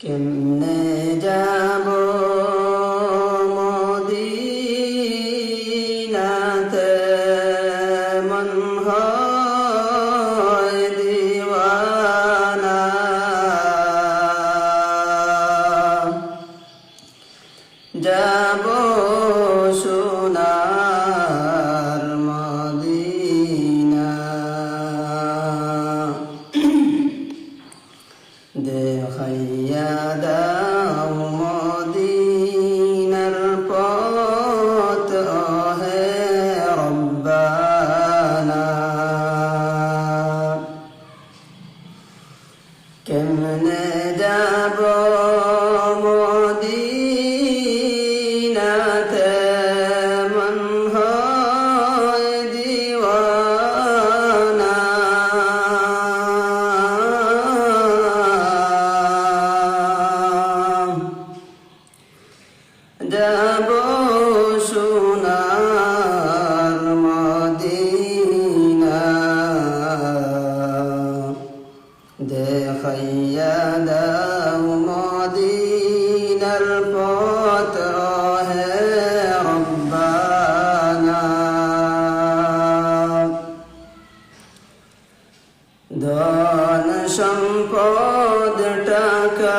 কেমনে যাব মদিনাতে? মন হয় দিওয়ানা। যাব দেখাইয়া দাও যাব সোনার মদিনা। দেখাইয়া দাও মদিনার ধন সম্পদ টাকা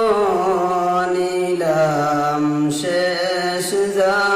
是的。